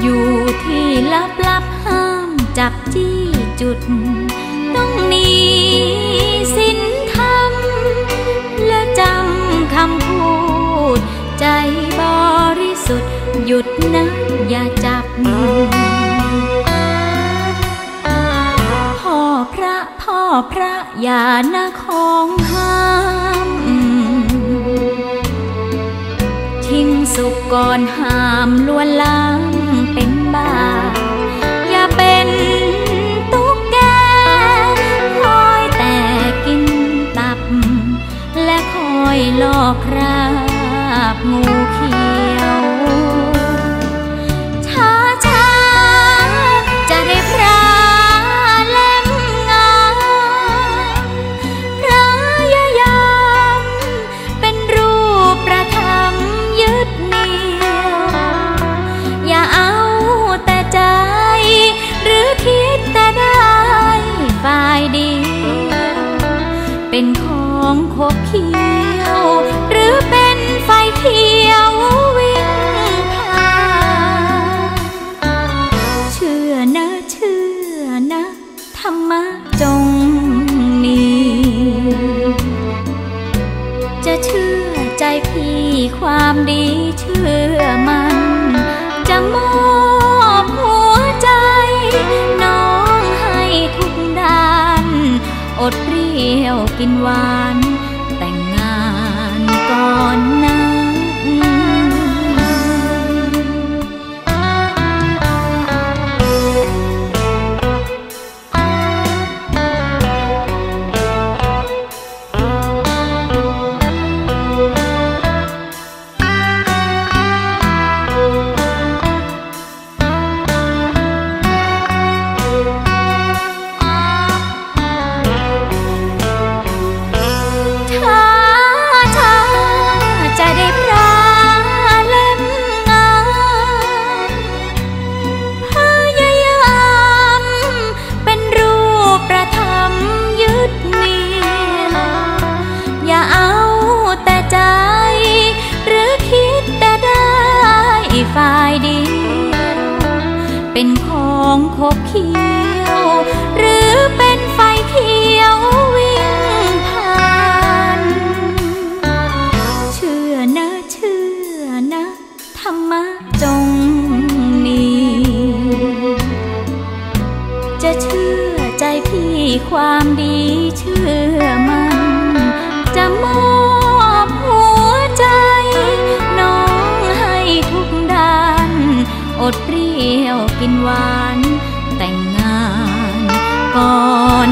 อยู่ที่ลับลับห้ามจับจี้จุด ต้องหนีสินธรรม และจำคำพูด ใจบริสุทธิ์หยุดนะอย่าจับพ่อพระพ่อพระอย่านะของห้า สุขก่อนห้ามลวนลามเป็นบาอย่าเป็นตุ๊กแกคอยแต่กินตับ และคอยลอกคราบงู เป็นของขบเคี้ยวหรือเป็น ที่ยวกินหวาน แต่งงานก่อนนะ เป็นของขบเคี้ยวหรือ อดเปรี้ยวกินหวานแต่งงานก่อน